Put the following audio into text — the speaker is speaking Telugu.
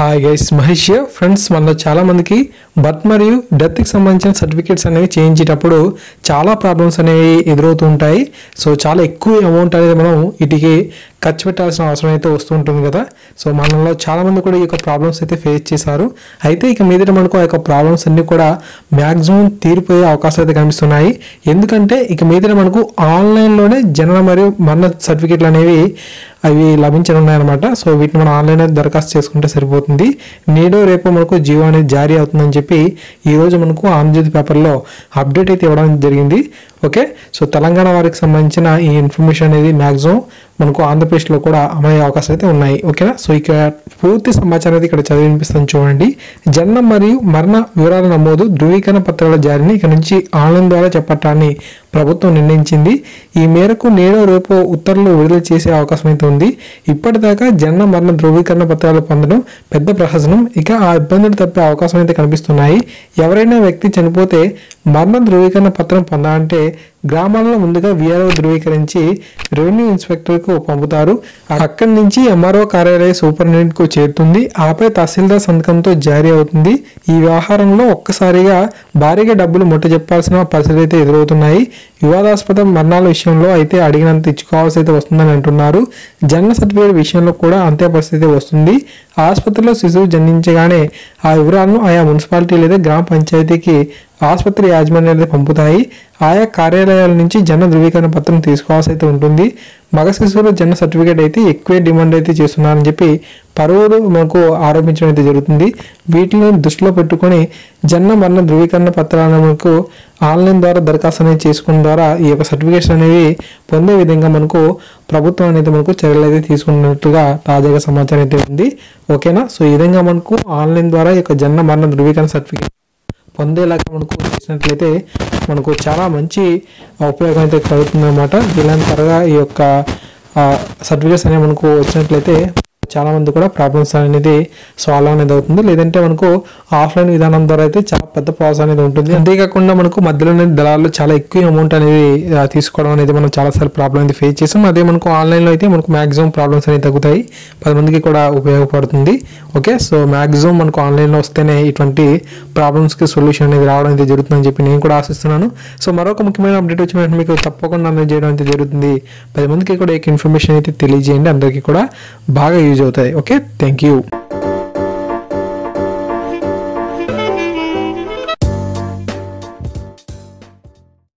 హాయ్ గైస్ మహేష్ ఫ్రెండ్స్ మనలో చాలామందికి బర్త్ మరియు డెత్కి సంబంధించిన సర్టిఫికేట్స్ అనేవి చేయించేటప్పుడు చాలా ప్రాబ్లమ్స్ అనేవి ఎదురవుతూ ఉంటాయి. సో చాలా ఎక్కువ అమౌంట్ అనేది మనం వీటికి ఖర్చు పెట్టాల్సిన అవసరం అయితే వస్తూ ఉంటుంది కదా. సో మనలో చాలా మంది కూడా ఈ యొక్క ప్రాబ్లమ్స్ అయితే ఫేస్ చేశారు. అయితే ఇక మీదట మనకు ఆ యొక్క ప్రాబ్లమ్స్ అన్నీ కూడా మ్యాక్సిమం తీరిపోయే అవకాశాలు అయితే కనిపిస్తున్నాయి. ఎందుకంటే ఇక మీదట మనకు ఆన్లైన్లోనే జనన మరియు మరణ సర్టిఫికేట్లు అనేవి అవి లభించనున్నాయన్నమాట. సో వీటిని మనం ఆన్లైన్ దరఖాస్తు చేసుకుంటే సరిపోతుంది. నేడో రేపు మనకు జీవో అనేది జారీ అవుతుందని చెప్పి ఈ రోజు మనకు ఆంధ్రజ్యోతి పేపర్లో అప్డేట్ అయితే ఇవ్వడం జరిగింది. ఓకే? సో తెలంగాణ వారికి సంబంధించిన ఈ ఇన్ఫర్మేషన్ అనేది మ్యాక్సిమం మనకు ఆంధ్రప్రదేశ్లో కూడా అమలయ్యే అవకాశాలు అయితే ఉన్నాయి. ఓకేనా? సో ఇక పూర్తి సమాచారం అయితే ఇక్కడ చదివి వినిపిస్తాను చూడండి. జననం మరియు మరణ వివరాల నమోదు ధృవీకరణ పత్రాల జారీని ఇక్కడ నుంచి ఆన్లైన్ ద్వారా చేపట్టాలని ప్రభుత్వం నిర్ణయించింది. ఈ మేరకు నేడో రేపు ఉత్తర్వులు విడుదల చేసే అవకాశం అయితే ఉంది. ఇప్పటిదాకా జనన మరణ ధృవీకరణ పత్రాలు పొందడం పెద్ద ప్రహసనం. ఇక ఆ ఇబ్బందులు తప్పే అవకాశం అయితే కనిపిస్తున్నాయి. ఎవరైనా వ్యక్తి చనిపోతే మరణ ధృవీకరణ పత్రం పొందాలంటే గ్రామాలలో ముందుగా విఆర్ఓ ధృవీకరించి రెవెన్యూ ఇన్స్పెక్టర్కు పంపుతారు. అక్కడి నుంచి ఎంఆర్ఓ కార్యాలయ సూపరింటెండెంట్కు చేరుతుంది. ఆపై తహసీల్దార్ సంతకంతో జారీ అవుతుంది. ఈ వ్యవహారంలో ఒక్కసారిగా భారీగా డబ్బులు ముట్ట చెప్పాల్సిన పరిస్థితి అయితే ఎదురవుతున్నాయి. వివాదాస్పద మరణాల విషయంలో అయితే అడిగినంత ఇచ్చుకోవాల్సి అయితే వస్తుందని అంటున్నారు. జనన సర్టిఫికేట్ విషయంలో కూడా అంతే పరిస్థితి వస్తుంది. ఆసుపత్రిలో శిశువు జన్మించగానే ఆ వివరాలను ఆయా మున్సిపాలిటీ లేదా గ్రామ పంచాయతీకి ఆసుపత్రి యాజమాన్యాలు పంపుతాయి. ఆయా కార్యాలయాల నుంచి జన ధృవీకరణ పత్రం తీసుకోవాల్సి అయితే ఉంటుంది. మగ శిశువులు జన్మ సర్టిఫికేట్ అయితే ఎక్కువే డిమాండ్ అయితే చేస్తున్నారని చెప్పి పరువులు మనకు ఆరోపించడం అయితే జరుగుతుంది. వీటిని దృష్టిలో పెట్టుకొని జన్మ మరణ ధృవీకరణ పత్రాలను మనకు ఆన్లైన్ ద్వారా దరఖాస్తు అనేది చేసుకోవడం ద్వారా ఈ యొక్క సర్టిఫికేషన్ అనేవి పొందే విధంగా మనకు ప్రభుత్వం అనేది మనకు చర్యలు అయితే తీసుకున్నట్టుగా తాజాగా సమాచారం అయితే ఉంది. ఓకేనా? సో ఈ విధంగా మనకు ఆన్లైన్ ద్వారా ఈ యొక్క జన్మ మరణ ధృవీకరణ సర్టిఫికేట్ పొందేలాగా మనకు చేసినట్లయితే మనకు చాలా మంచి ఉపయోగం అయితే కలుగుతుంది అనమాట త్వరగా ఈ యొక్క సర్టిఫికేట్స్ అనేవి మనకు వచ్చినట్లయితే చాలా మంది కూడా ప్రాబ్లమ్స్ అనేది సాల్వ్ అనేది అవుతుంది. లేదంటే మనకు ఆఫ్లైన్ విధానం ద్వారా అయితే చాలా పెద్ద ప్రాసెస్ అనేది ఉంటుంది. అంతేకాకుండా మనకు మధ్యలోనే దళాల్లో చాలా ఎక్కువ అమౌంట్ అనేది తీసుకోవడం అనేది మనం చాలాసార్లు ప్రాబ్లం అనేది ఫేస్ చేసాం. అదే మనకు ఆన్లైన్లో అయితే మనకు మ్యాక్సిమం ప్రాబ్లమ్స్ అనేవి తగ్గుతాయి. పది మందికి కూడా ఉపయోగపడుతుంది. ఓకే సో మ్యాక్సిమం మనకు ఆన్లైన్లో వస్తేనే ఇటువంటి ప్రాబ్లమ్స్కి సొల్యూషన్ అనేది రావడం అయితే జరుగుతుందని చెప్పి నేను కూడా ఆశిస్తున్నాను. సో మరొక ముఖ్యమైన అప్డేట్ వచ్చిన వెంటనే మీకు తప్పకుండా అందజేయడం అయితే జరుగుతుంది. పది మందికి కూడా ఇన్ఫర్మేషన్ అయితే తెలియజేయండి. అందరికీ కూడా బాగా యూజ్ मुझे होता है ओके थैंक यू